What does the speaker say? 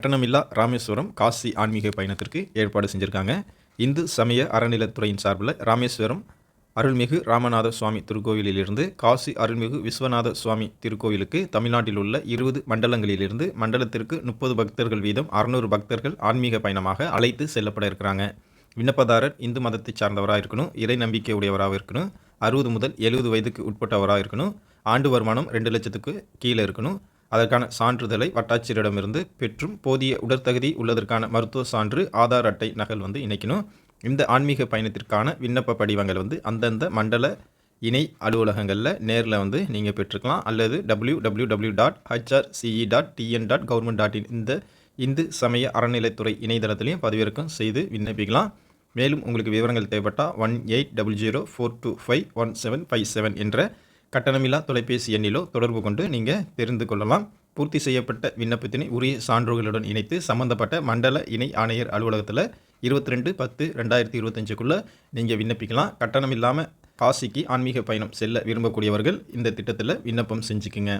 கட்டணமில்லா ராமேஸ்வரம் காசி ஆன்மீக பயணத்திற்கு ஏற்பாடு செஞ்சுருக்காங்க. இந்து சமய அறநிலத்துறையின் சார்பில் ராமேஸ்வரம் அருள்மிகு ராமநாத சுவாமி திருக்கோவிலிலிருந்து காசி அருள்மிகு விஸ்வநாத சுவாமி திருக்கோவிலுக்கு தமிழ்நாட்டில் உள்ள இருபது மண்டலங்களிலிருந்து மண்டலத்திற்கு முப்பது பக்தர்கள் வீதம் அறுநூறு பக்தர்கள் ஆன்மீக பயணமாக அழைத்து செல்லப்பட இருக்கிறாங்க. விண்ணப்பதாரர் இந்து மதத்தை சார்ந்தவராக இருக்கணும் இறை நம்பிக்கை உடையவராக இருக்கணும் அறுபது முதல் எழுபது வயதுக்கு உட்பட்டவராக இருக்கணும் ஆண்டு வருமானம் ரெண்டு லட்சத்துக்கு கீழே இருக்கணும் அதற்கான சான்றிதழை வட்டாட்சியரிடமிருந்து பெற்றும் போதிய உடற்தகுதி உள்ளதற்கான மருத்துவ சான்று ஆதார் அட்டை நகல் வந்து இணைக்கணும். இந்த ஆன்மீக பயணத்திற்கான விண்ணப்ப படிவங்கள் வந்து அந்தந்த மண்டல இணை அலுவலகங்களில் நேரில் வந்து நீங்கள் பெற்றுக்கலாம். அல்லது W W W dot HRCE dot TN dot government dot in இந்த இந்து சமய அறநிலைத்துறை இணையதளத்திலையும் பதிவிறக்கம் செய்து விண்ணப்பிக்கலாம். மேலும் உங்களுக்கு விவரங்கள் தேவைப்பட்டால் one eight double zero four two five one seven five seven என்ற கட்டணமில்லா தொலைபேசி எண்ணிலோ தொடர்பு கொண்டு நீங்கள் தெரிந்து கொள்ளலாம். பூர்த்தி செய்யப்பட்ட விண்ணப்பத்தினை உரிய சான்றுகளுடன் இணைத்து சம்பந்தப்பட்ட மண்டல இணை ஆணையர் அலுவலகத்தில் இருபத்தி ரெண்டு பத்து ரெண்டாயிரத்தி இருபத்தஞ்சுக்குள்ளே நீங்கள் விண்ணப்பிக்கலாம். கட்டணம் இல்லாமல் காசிக்கு ஆன்மீக பயணம் செல்ல விரும்பக்கூடியவர்கள் இந்த திட்டத்தில் விண்ணப்பம் செஞ்சுக்குங்க.